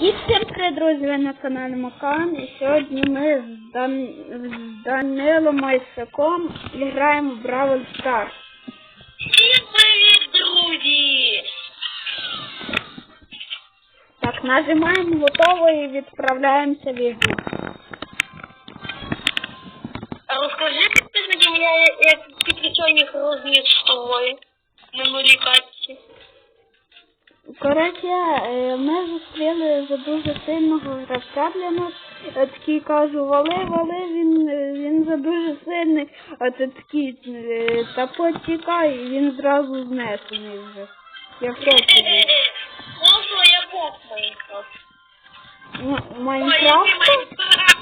І всім привіт, друзі, ви на каналі Макан. І сьогодні ми з, Дан... з Данилом Майсаком граємо в Бравл Старс. Всім привіт, друзі! Так, нажимаємо готово і відправляємося в ігру. Розкажи підписники мені, як підключаю їх розмір з тобою на нулі катці. Коротше, ми зустріли за дуже сильного гравця для нас. Такий кажу, вали, вали, він, е, він за дуже сильний, а ти такий, е, та потікай, і він зразу знесений вже. Я був. Можна я бог Майнкрафт. Майнкрафт? Майнкрафт.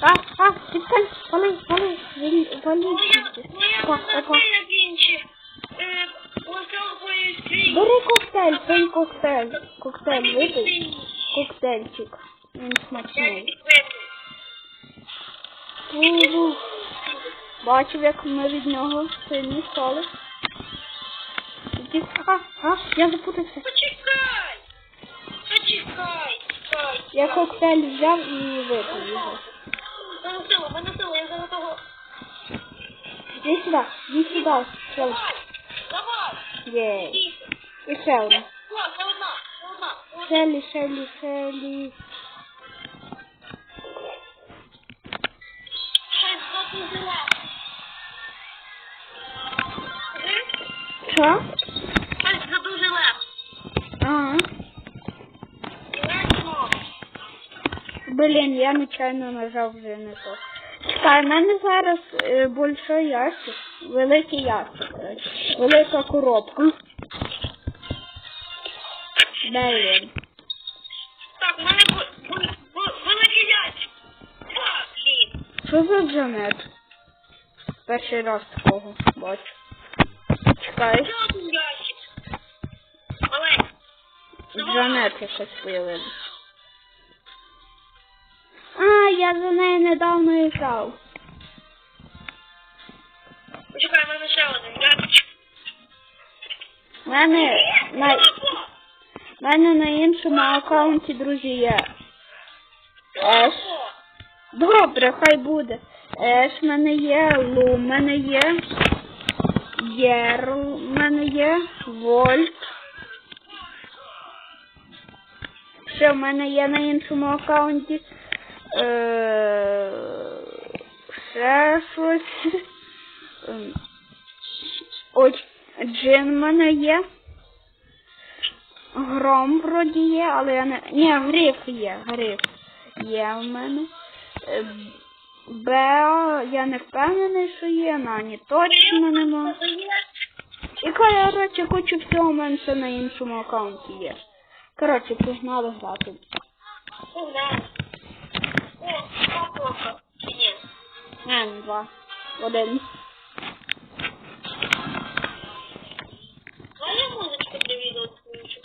А. А. Підстань, вали, вали, вали, вали. Опа, опа. Е, Лосової свій. Бери коктейль, пий коктейль. Коктейль випий. Коктейльчик. Він смачний. Угу. Бачив, як ми від нього сильні стали. А, а, я запутався. Почекай! Почекай! Я коктейль взяв і випив його. 都是我们，都是文科生，都好。你知道，你知道，老火，耶，我晓得。胜利，胜利，胜利。开。Блін, я нечайно нажав вже не то. Чекай, в мене зараз е, большой ящик. Великий ящик. коротше. Велика коробка. Він? Так, в мене бу- бу- бу- великий ящик. Блін. Що за Джанет? Перший раз такого бачу. Чекай, Ще один ящик. Маленький. Джанет якось появилась. Я за нею недавно грав. Почекай, в мене ще один ящик. У мене на, в мене на іншому аккаунті, друзі, є Еш. Добре, хай буде. Еш, в мене є, Лу, в мене є. Єрл, в мене є. Вольт. Ще в мене є на іншому аккаунті. Ще щось. Ось джин в мене є. Гром вроді є, але я не. Ні, гриф є, гриф є в мене. Е, Бео, я не впевнений, що є, Нані точно нема. І коротше, в мене ще на іншому аккаунті є. Коротше, погнали грати. Ні. Ем, два. Один. Моя музичка для відео включу.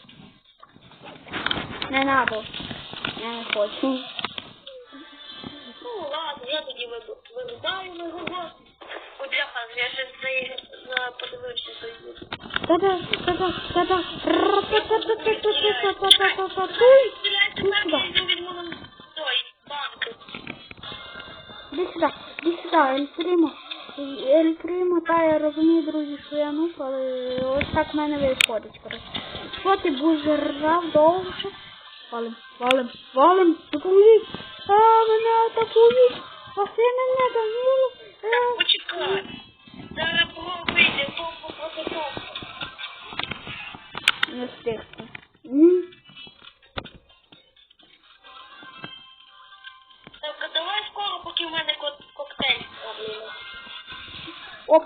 Не надо. Я не хочу. Ну, ладно, я тоді вирубаю на губу. О, бляха, я ще за подивився той YouTube. Та-да, та-да, та-да. Ра-та-та-та-та-та-та-та-та-та-та-туй. Стріляйте Іди перший, сюди. йду від мон... той, сюди, Ель Примо. Ель Примо, та я розумію, друзі, що я нуп, але ось так в мене виходить, коротше. Що ти будеш грав довго? Валим, валим, валим, допоможіть. А, мене атакують. Спаси мене там, ну, Так, почекай. Зараз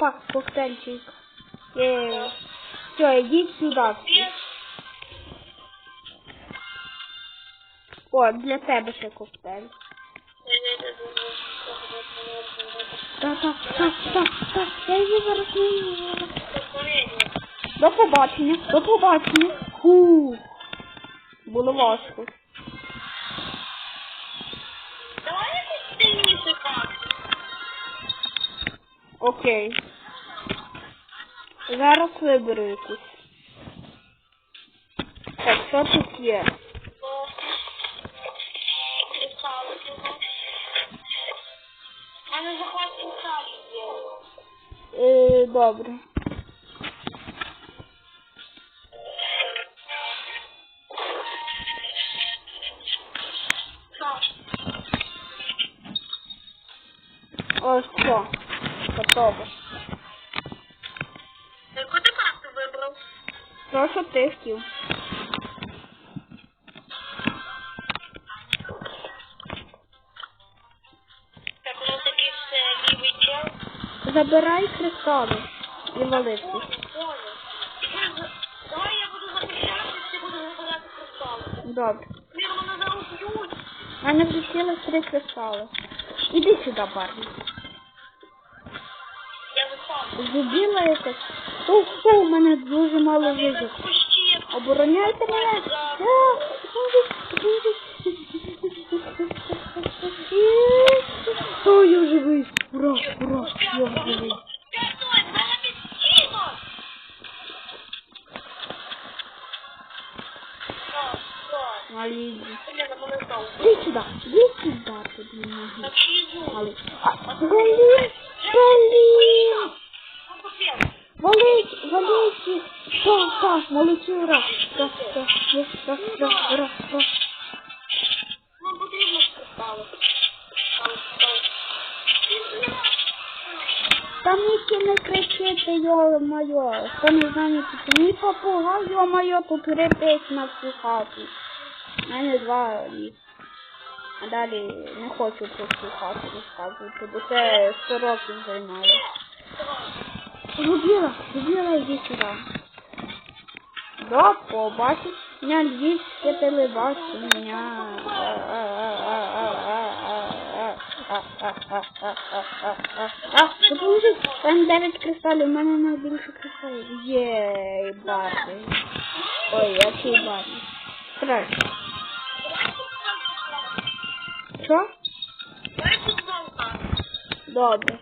Опа, коктейльчик. Є. Все, ідіть сюди. Є. О, для тебе ще коктейль. Так, так, так, так, так, я її зараз не. До побачення, до побачення. Фу. Було важко. Давай якось сильніше карту. Окей. Зараз виберу якусь. Так, що тут є? Мене захват кристалів є. Е, добре. Ось що. Готово. Що? Так, у нас якийсь лівий чел. Забирай кристали і за- Давай я буду захищати, ти будеш вибирати кристали. Добре. Блін, мене зараз б'ють. У мене вже цілих три кристали. Іди сюди, Барбі. Я запав. Зубіла якась. О, у мене дуже мало вижив. Обороняйте мене. О, я живий. Ура, ура, я живий. П'ятой, мене підстійно. Так, так. Маліді. Блін, на мене Валить, валить. Так, так, молодці, так, ура, ура. Нам потрібно кристали. Кристали, кристали. Там ніки не кричите, йо-моє. Хто не знає, тільки мій попугай, йо-моє, тут репить на всю хату. У мене два. А далі не хочу про всю хату розказувати, бо це 100 років займає. Любила, любила, иди сюда. Да, побачить. Меня львівське телебачення. А, допоможи. Там 9 кристалів, у мене найбільше кристалів. Єй, Барбі. Ой, який Барбі. Краще. Що? Добре.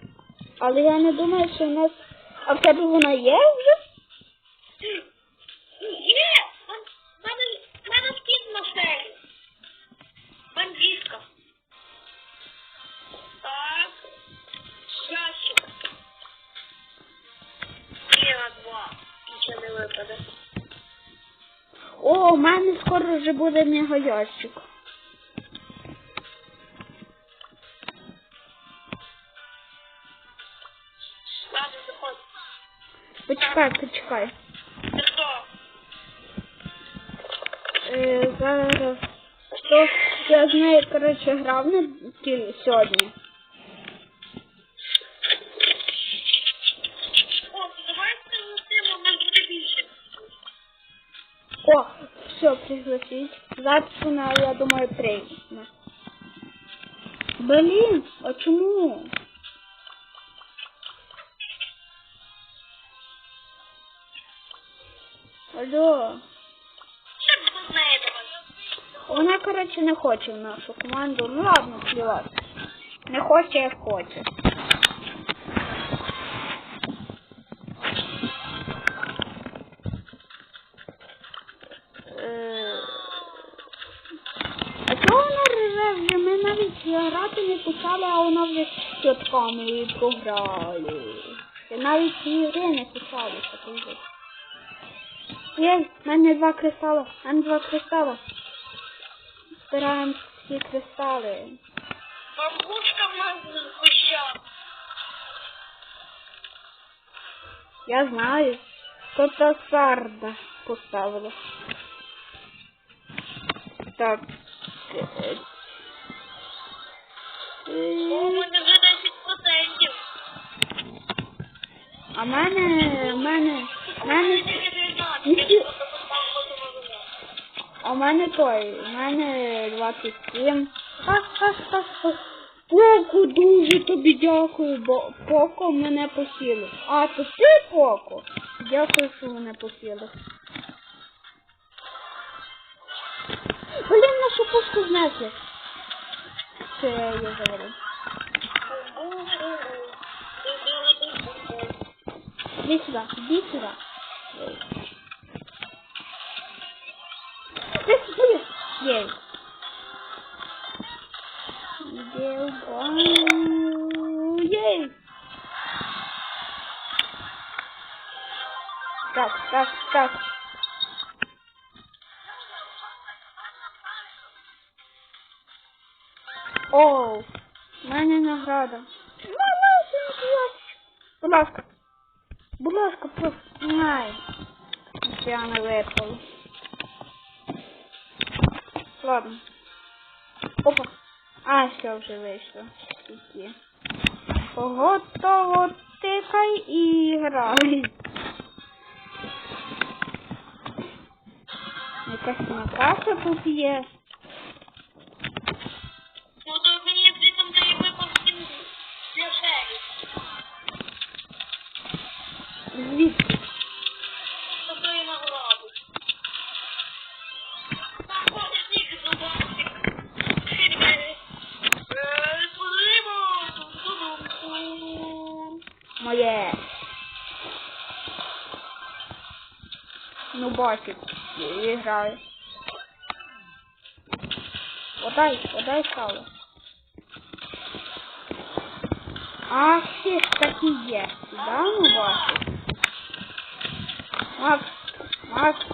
Але я не думаю, що у нас... А в тебе вона є вже? Є! В мене, мене на серії. Бандитка. Так. Ящик. Є на два. Нічого не випаде. О, у мене скоро вже буде мегаящик. Ладно, Почекай, почекай. Ти хто? Е, зараз. То я з нею, коротше, грав не ті- сьогодні. О, давай пригласимо, може буде більше. О, все, пригласіть. Запису на, я думаю, три. На. Блін, а чому? Алло. Що? Вона, коротше, не хоче в нашу команду. Ну ладно, плівати. Не хоче, як хоче. Е, А чого вона реве вже? Ми навіть грати не почали, а вона вже тітками програли. І навіть ігри не почалися. коли. Є, в мене два кристали, в мене два кристали. Збираємо всі кристали. Бабушка в нас в кущах. Я знаю. Тут сарда поставила. Так. е, У е, мене вже 10%. А мене, мене, мене, Тільки 19. Ніхі- Я просто поставила фото а в мене той, в мене 27. Ха-ха-ха-ха. Поко, дуже тобі дякую, бо Поко мене посіли. А, то ти Поко? Дякую, що мене посіли. Блін, нашу пушку знесли. Це я говорю. Иди сюда, иди сюда. Ты слышишь? Ей. Ей. Так, так, так. Оу, в награда. Ящик. Будь ласка. Будь ласка, проснай. Я не. Ладно. Опа. А, все, вже вийшло. Тільки. Готово, тикай і грай. Якась накаша тут є. Ну, бачить, і граю. Подай, подай сало. Ах, ти ж такі є. Да, ну бачить. Макс, Макс,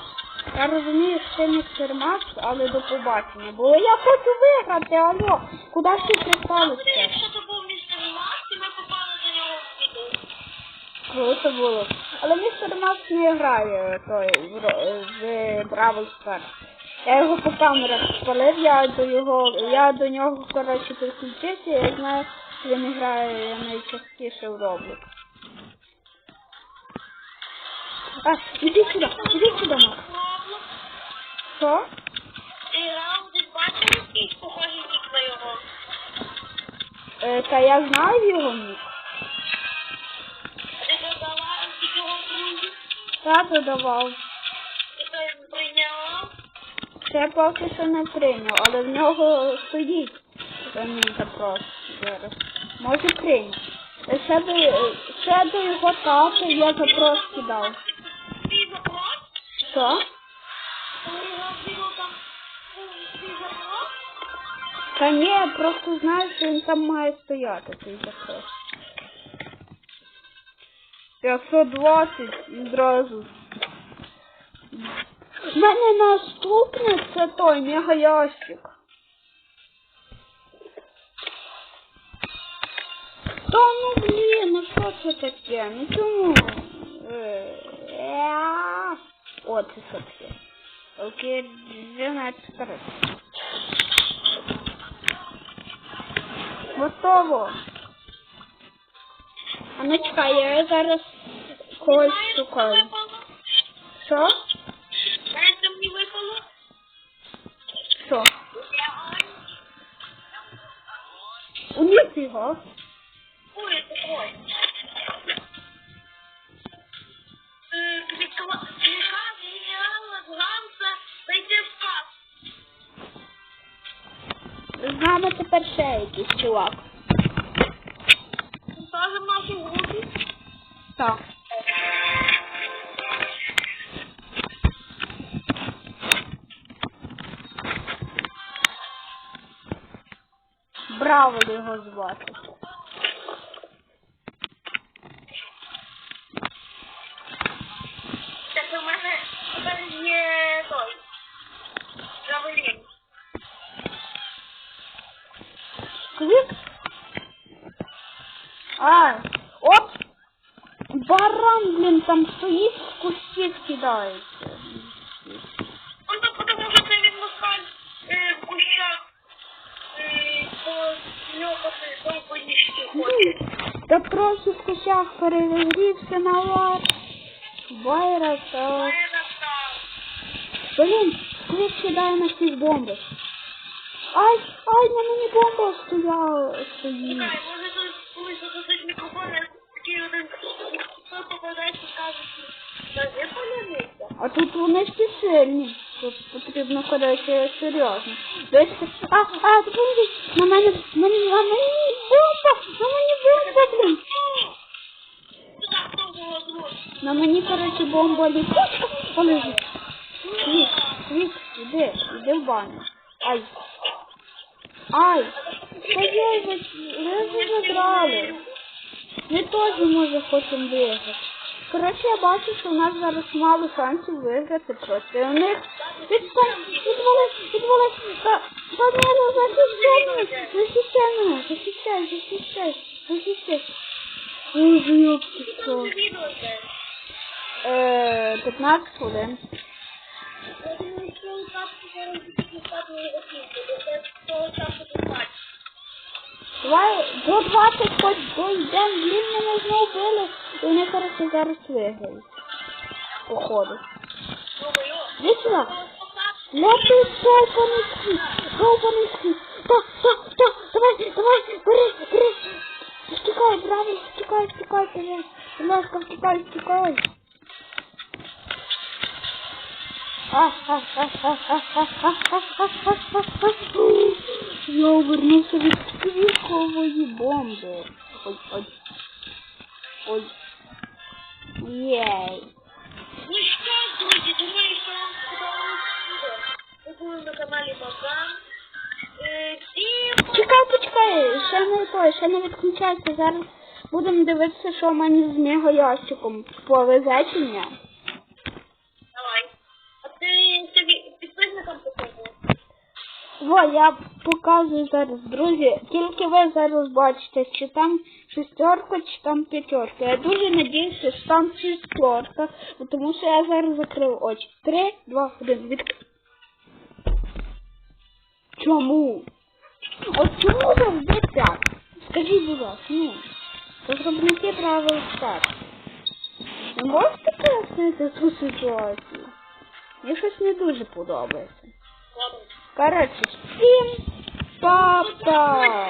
я розумію, що ти містер Макс, але до побачення. Бо я хочу виграти, алло. Куди ж ти А приставився? якщо це був містер Макс, і ми попали до нього в відео. Круто було. Але містер Макс не грає той в, в Бравл Старс. Я його по камерах спалив, я до його, я до нього, коротше, підключився, я знаю, що він грає найчастіше в Roblox. А, іди сюди, іди сюди, Макс. Що? Ти грав, бачив якийсь похожий нік на його? Е, та я знаю його нік. Тато давав. він прийняв. Ще поки що не прийняв, але в нього стоїть мій запрос зараз. Може прийняти. Е, Ще до, е, ще до його тата я запрос кидав. Твій запрос? Що? Та ні, я просто знаю, що він там має стояти, цей запрос. 520 відразу. У мене наступне це той мегаящик. Та ну блін, ну що це таке? Ну чому? Е. О, це що таке? Окей, 12. Готово. А ну чекай, я зараз когось шукаю. Що? Знаєш, що мені випало? Що? У ніфіга. Ой, такой. Е, Кліка, геніальна, ганса, зайти в кас. З нами тепер ще якийсь чувак. Теж в нашій групі. Так. Браво його звати. Там стоїть, з кустів кидається. Он так потому що це він москаль е, в кущах е, по ньокати довго їсти хоче. Та просто в кущах перегрівся на вас. Вайрас, а... Має настав. Блін, клик кидає на всіх бомби. Ай, ай, на мені бомба стояла, стоїть. Чекай, може тут колись засадить мікрофон, а такий один А тут вони всі сильні. Тут потрібно коротше серйозно. Десь, а, а, допоможи, на мене, на мені, на мені бомба, на мені бомба, блін. На мені, коротше, бомба ліпучка полежить. Вік, Вік, іди, іди в баню. Ай. Ай. Та я ви ви забрали. Ми теж, може, хочемо виграти. Коротше, я бачу, що у нас зараз мало шансів виграти проти них. Відстань, відвали. Та, та не, ну, захищай, захищай мене, захищай, захищай, захищай. Ой, Там що. Е, 15 хвилин. Я думаю, що у вас зараз дістати оцінку, бо Давай до 20 хоч дойдем. Блін, мене знову. І вони, коротше, зараз виграють. Походу. Іди сюди. Лети довбаний схід. Довбаний схід. Так, так, так. Давай, давай. Бери, бери. Втікай, браві, втікай, втікай, бери. Ласка, втікай, втікай. Я увернувся від Зараз будемо дивитися, що в мене з мега-ящиком повезе чи ні. давай. А ти собі підписникам показував? Во, я показую зараз, друзі. Тільки ви зараз бачите, чи там шестерка, чи там п'ятерка. Я дуже надіюся, що там шестерка, бо тому що я зараз закрив очі. Три, два, один, від... Чому? От чому завжди так? Скажіть, будь ласка, ну, розробники правил так. Ви можете пояснити цю ситуацію? Мені щось не дуже подобається. Короче, всем папа!